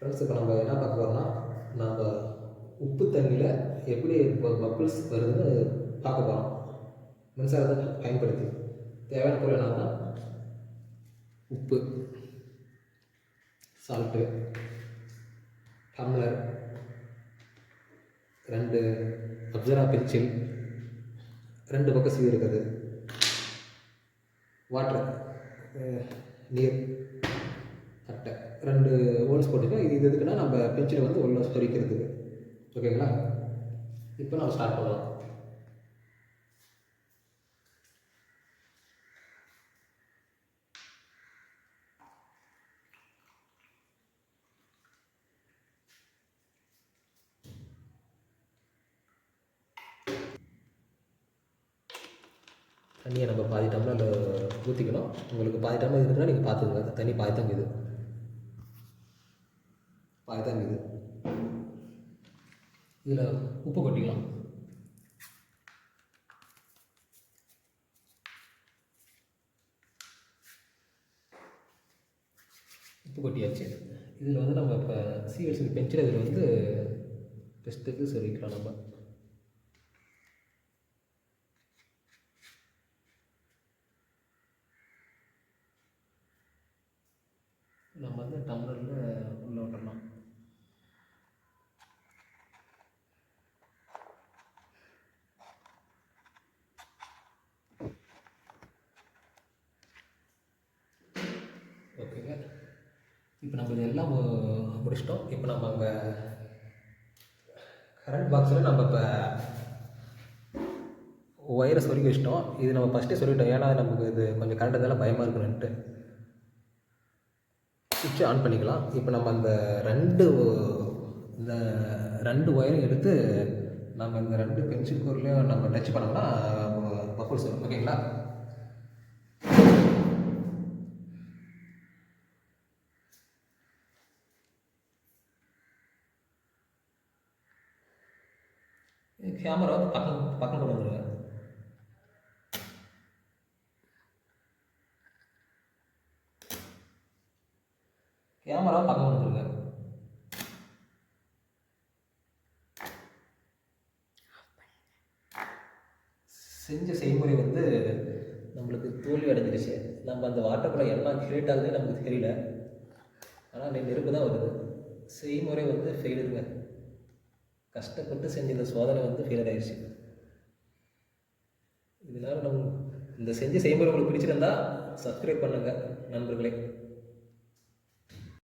Friends இப்போ நம்ம என்ன பார்க்க போகிறோம்னா நம்ம உப்பு தண்ணியில் எப்படி இப்போ பப்பிள்ஸ் வருதுன்னு பார்க்க போகிறோம் மின்சாரத்தை பயன்படுத்தி. தேவையான பொருள் என்னன்னா உப்பு சால்ட்டு டம்ளர் ரெண்டு அப்சரா பென்சில் ரெண்டு பக்கம் சீவு இருக்குது. வாட்டர் நீர் ரெண்டு ஹோல்ஸ் போட்டுக்க. இது இது எதுக்குன்னா நம்ம பென்சிலை வந்து உள்ள பொறிக்கிறதுக்கு ஓகேங்களா இப்போ நம்ம ஸ்டார்ட் பண்ணலாம். தண்ணியை நம்ம பாதி டம்ளரில் ஊற்றிக்கணும் உங்களுக்கு பாதி டம்ளர் இருக்குன்னா நீங்கள் பார்த்துக்கோங்க தண்ணி பாதி தான் இது பாதி தான் இது. இதில் உப்பு கொட்டிக்கலாம். உப்பு கொட்டியாச்சு. இதில் வந்து நம்ம இப்போ சிஎல்சி பென்சில் இதில் வந்து டெஸ்ட்டுக்கு சொல்லிக்கலாம் நம்ம. நம்ம வந்து டம்ளரில் உள்ள விட்டுறலாம். ஓகேங்க. இப்போ நம்ம இதெல்லாம் முடிச்சிட்டோம். இப்போ நம்ம அங்கே கரண்ட் பாக்ஸில் நம்ம இப்போ ஒயரை சொருகி வச்சிட்டோம். இது நம்ம ஃபஸ்ட்டே சொல்லிட்டோம். ஏன்னா நமக்கு இது கொஞ்சம் கரண்ட் இருந்தாலும் பயமாக இருக்குன்னுட்டு. சுவிட்சை ஆன் பண்ணிக்கலாம். இப்போ நம்ம அந்த ரெண்டு இந்த ரெண்டு ஒயரும் எடுத்து நம்ம இந்த ரெண்டு பென்சில் கோர்லேயும் நம்ம டச் பண்ணோம்னா பப்புள்ஸ் வரும். ஓகேங்களா கேமரா பக்கம் பக்கம் கொண்டு வந்துருங்க. கேமரா பக்கம் கொண்டு வந்துருங்க. செஞ்ச செய்முறை வந்து நம்மளுக்கு தோல்வி அடைஞ்சிருச்சு. நம்ம அந்த வாட்டர்குள்ளே எல்லாம் கிரியேட் ஆகுதுன்னு நமக்கு தெரியல. ஆனால் நெருப்பு தான் வருது. செய்முறை வந்து ஃபெயிலுங்க கஷ்டப்பட்டு செஞ்ச இந்த சோதனை வந்து ஃபெயிலியர் ஆயிடுச்சு இதனால் நம்ம இந்த செஞ்ச செய்முறை உங்களுக்கு பிடிச்சிருந்தா சப்ஸ்கிரைப் பண்ணுங்கள் நண்பர்களே.